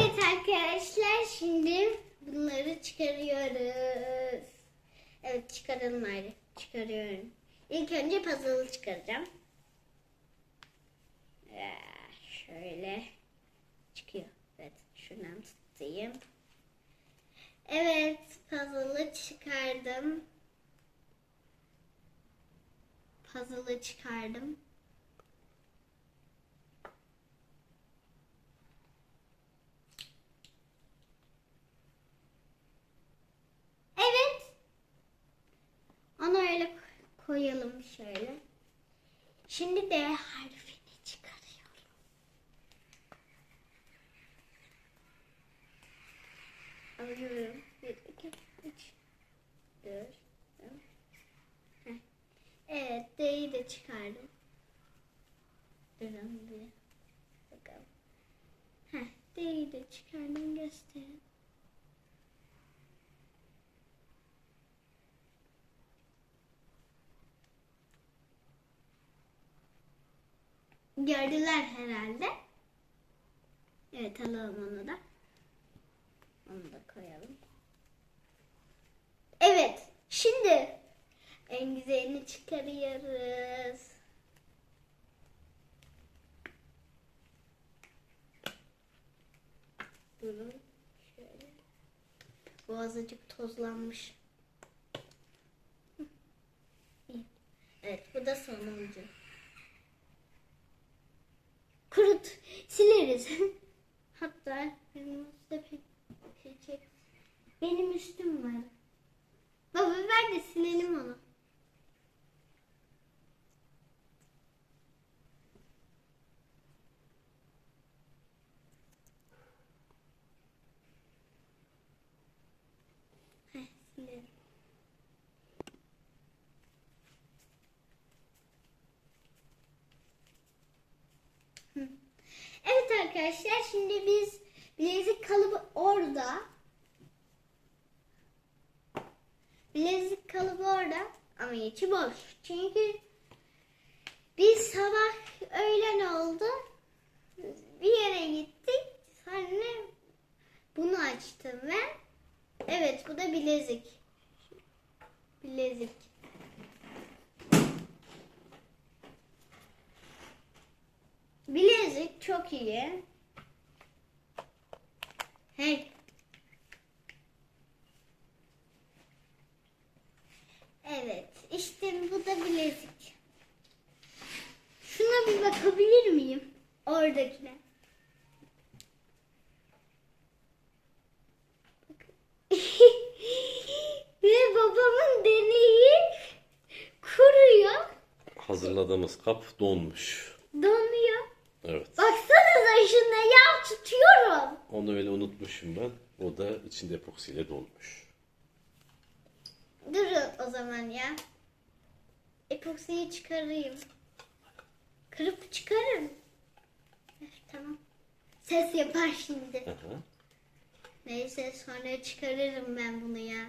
Evet arkadaşlar şimdi bunları çıkarıyoruz. Evet çıkaralım ayrı. Çıkarıyorum. İlk önce puzzle'ı çıkaracağım. Ya, Şöyle çıkıyor. Evet şuradan tutayım. Evet puzzle'ı çıkardım. Puzzle'ı çıkardım. Evet. Onu öyle ko- koyalım şöyle. Şimdi D harfini çıkarıyorum. Alıyorum. Bir, iki, üç, dört. Heh. Evet, D'yi de çıkardım. Durun bir. Bakalım. Heh, D'yi de çıkardım gösterin. Gördüler herhalde. Evet alalım onu da. Onu da koyalım. Evet. Şimdi en güzelini çıkarıyoruz. Durun. Şöyle. Bu azıcık tozlanmış. Evet bu da sonuncu. Hatta benim üstte pek şey. Benim üstüm var. Baba ver de silelim onu. Heh, silelim. Hı. Evet arkadaşlar şimdi biz bilezik kalıbı orada. Bilezik kalıbı orada ama içi boş. Çünkü biz sabah öğlen oldu. Bir yere gittik. Sonra bunu açtım ve evet bu da bilezik. Bilezik. Bilezik çok iyi. Hey. Evet, işte bu da bilezik. Şuna bir bakabilir miyim? Oradakine. Ve babamın deneyi kuruyor, Hazırladığımız kap donmuş. donuyor. Evet. Baksanıza şuna yağ tutuyorum. Onu öyle unutmuşum ben. O da içinde epoksiyle dolmuş. Durun o zaman ya. Epoksiyi çıkarayım. Kırıp çıkarırım. Evet, tamam. Ses yapar şimdi. Aha. Neyse sonra çıkarırım ben bunu ya.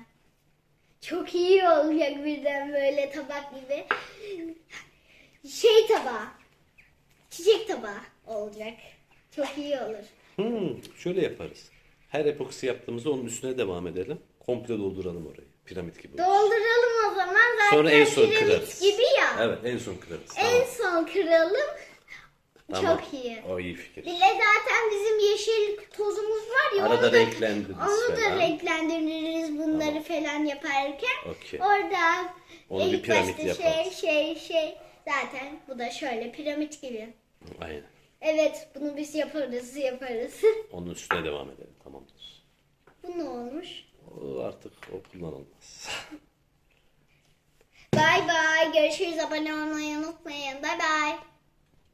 Çok iyi olacak birden böyle tabak gibi. Şey tabağı. Çiçek tabağı olacak. Çok iyi olur. Hmm, şöyle yaparız. Her epoksi yaptığımızda onun üstüne devam edelim. Komple dolduralım orayı. Piramit gibi. Dolduralım o zaman. Zaten Sonra en son piramit kırarız. gibi ya. Evet en son kırarız. En son kıralım. Tamam. Çok iyi. O iyi fikir. Bir de zaten bizim yeşil tozumuz var ya. Arada onu da, renklendiririz Onu da falan. renklendiririz bunları falan yaparken. Okey. Orada Onu bir ilk piramit başta şey yaparız. şey şey. Zaten bu da şöyle piramit gibi. Aynen. Evet bunu biz yaparız yaparız. Onun üstüne devam edelim. Tamamdır. bu ne olmuş? O artık o kullanılmaz. Bay bay. Görüşürüz. Abone olmayı unutmayın. Bay bay.